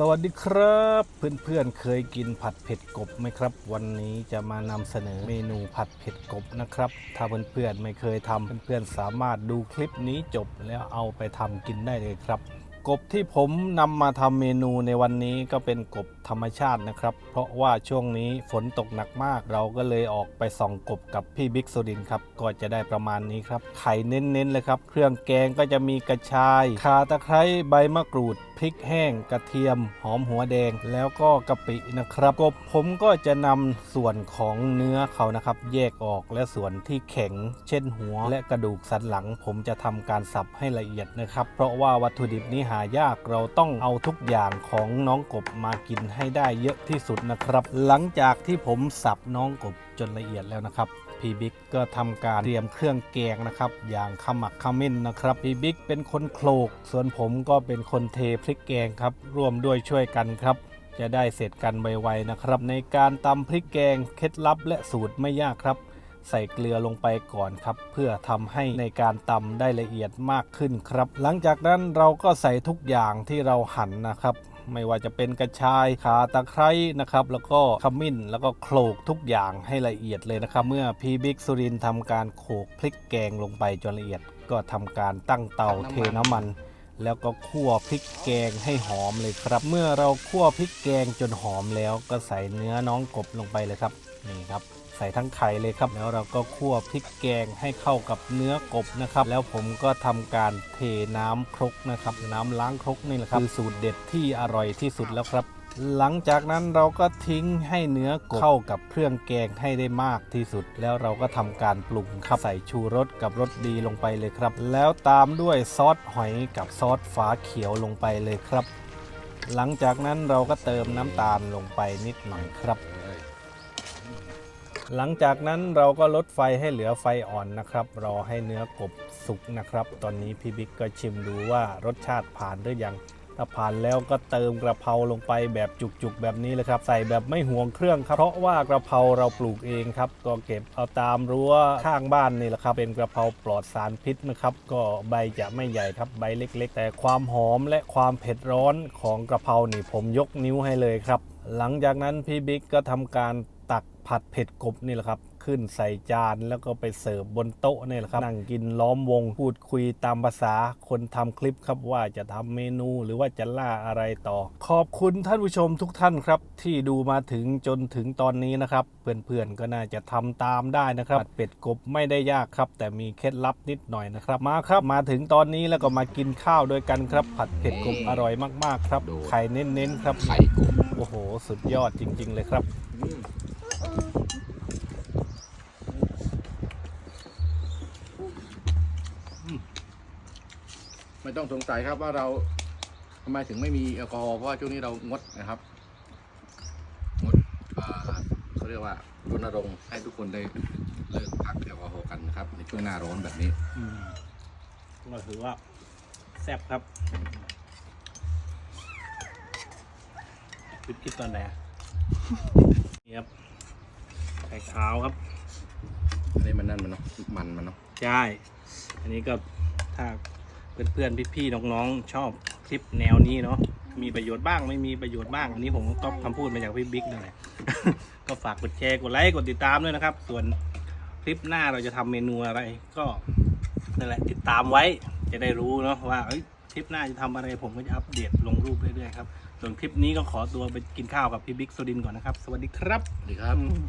สวัสดีครับ เพื่อนๆเคยกินผัดเผ็ดกบไหมครับ วันนี้จะมานำเสนอเมนูผัดเผ็ดกบนะครับ ถ้าเพื่อนๆไม่เคยทำเพื่อนๆสามารถดูคลิปนี้จบแล้วเอาไปทำกินได้เลยครับ กบที่ผมนำมาทำเมนูในวันนี้ก็เป็นกบธรรมชาตินะครับ เพราะว่าช่วงนี้ฝนตกหนักมาก เราก็เลยออกไปส่องกบกับพี่บิ๊กโซดินครับก็จะได้ประมาณนี้ครับไข่เน้นๆเลยครับ เครื่องแกงก็จะมีกระชาย ข่าตะไคร้ใบมะกรูด พริกแห้งกระเทียม หอมหัวแดงแล้วก็กะปินะครับกบผมก็จะนำส่วนของเนื้อเขานะครับ แยกออกและส่วนที่แข็ง เช่นหัว และกระดูกสันหลัง ผมจะทำการสับให้ละเอียดนะครับ เพราะว่าวัตถุดิบนี้หายากเราต้องเอาทุกอย่างของน้องกบมากินให้ได้เยอะที่สุดนะครับ หลังจากที่ผมสับน้องกบจนละเอียดแล้วนะครับ พี่บิ๊กก็ทำการเตรียมเครื่องแกงนะครับ อย่างขมักขมิ้นนะครับพี่บิ๊กเป็นคนโขลก ส่วนผมก็เป็นคนเทพริกแกงครับ ร่วมด้วยช่วยกันครับ จะได้เสร็จกันไวๆนะครับ ในการตำพริกแกงเคล็ดลับและสูตรไม่ยากครับ ใส่เกลือลงไปก่อนครับ เพื่อทำให้ในการตำได้ละเอียดมากขึ้นครับ หลังจากนั้นเราก็ใส่ทุกอย่างที่เราหั่นนะครับ ไม่ว่าจะเป็นกระชายขาตะไคร้นะครับแล้วก็ขมิ้นแล้วก็โขลกทุกอย่างให้ละเอียดเลยนะครับ เมื่อพีบิ๊กสุรินทร์ทำการโขลกพริกแกงลงไปจนละเอียด ก็ทำการตั้งเตาเทน้ำมันแล้วก็คั่วพริกแกงให้หอมเลยครับ เมื่อเราคั่วพริกแกงจนหอมแล้วก็ใส่เนื้อน้องกบลงไปเลยครับ นี่ครับใส่ทั้งไข่เลยครับแล้วเราก็คั่วพริกแกงให้เข้ากับเนื้อกบนะครับ แล้วผมก็ทำการเทน้ำครกนะครับ น้ำล้างครกนี่แหละครับคือสูตรเด็ดที่อร่อยที่สุดแล้วครับ หลังจากนั้นเราก็ทิ้งให้เนื้อกบเข้ากับเครื่องแกงให้ได้มากที่สุด แล้วเราก็ทำการปรุงครับใส่ชูรสกับรสดีลงไปเลยครับ แล้วตามด้วยซอสหอยกับซอสฝาเขียวลงไปเลยครับ หลังจากนั้นเราก็เติมน้ำตาลลงไปนิดหน่อยครับ หลังจากนั้นเราก็ลดไฟให้เหลือไฟอ่อนนะครับ รอให้เนื้อกบสุกนะครับ ตอนนี้พี่บิ๊กก็ชิมดูว่ารสชาติผ่านหรือยังถ้าผ่านแล้วก็เติมกระเพราลงไปแบบจุกๆแบบนี้เลยครับ ใส่แบบไม่ห่วงเครื่องครับ เพราะว่ากระเพราเราปลูกเองครับ ก็เก็บเอาตามรั้วข้างบ้านนี่แหละครับ เป็นกระเพราปลอดสารพิษนะครับ ก็ใบจะไม่ใหญ่ครับใบเล็ก ๆ แต่ความหอมและความเผ็ดร้อนของกระเพรานี่ผมยกนิ้วให้เลยครับ หลังจากนั้นพี่บิ๊กก็ทำการ ผัดเผ็ดกบนี่แหละครับ ขึ้นใส่จานแล้วก็ไปเสิร์ฟบนโต๊ะนี่แหละครับ นั่งกินล้อมวงพูดคุยตามภาษาคนทำคลิปครับว่าจะทำเมนูหรือว่าจะล่าอะไรต่อ ขอบคุณท่านผู้ชมทุกท่านครับ ที่ดูมาถึงจนถึงตอนนี้นะครับ เพื่อนๆก็น่าจะทำตามได้นะครับผัดเป็ดกบไม่ได้ยากครับ แต่มีเคล็ดลับนิดหน่อยนะครับมาครับ มาถึงตอนนี้แล้วก็มากินข้าวด้วยกันครับ ผัดเผ็ดกบอร่อยมากๆ ครับดูไข่เน้นๆครับไข่กบโอ้โห สุดยอดจริง ๆ เลยครับ ไม่ต้องสงสัยครับว่าเราทำไมถึงไม่มีแอลกอฮอล์เพราะว่าช่วงนี้เรางดนะครับงดเขาเรียกว่ารณรงค์ให้ทุกคนได้เลิกพักแอลกอฮอล์กันนะครับ ในช่วงหน้าร้อนแบบนี้อืมก็ถือว่าแซ่บครับคิดคิดตอนไหนนี่ครับาวครับ อันนี้มันนั่นมันเนาะ มันมันเนาะ ใช่ อันนี้ก็ถ้าเพื่อนๆ พี่ๆ น้องๆ ชอบคลิปแนวนี้เนาะ มีประโยชน์บ้างไม่มีประโยชน์บ้าง อันนี้ผมก็คำพูดมาจากพี่บิ๊กนั่นแหละ ก็ฝากกดแชร์กดไลค์กดติดตามด้วยนะครับ ส่วนคลิปหน้าเราจะทำเมนูอะไร ก็นั่นแหละติดตามไว้จะได้รู้เนาะว่าเอ้ยคลิปหน้าจะทำอะไรผมก็จะอัปเดตลงรูปเรื่อยๆครับส่วนคลิปนี้ก็ขอตัวไปกินข้าวกับพี่บิ๊กโซดินก่อนนะครับ สวัสดีครับ สวัสดีครับอืม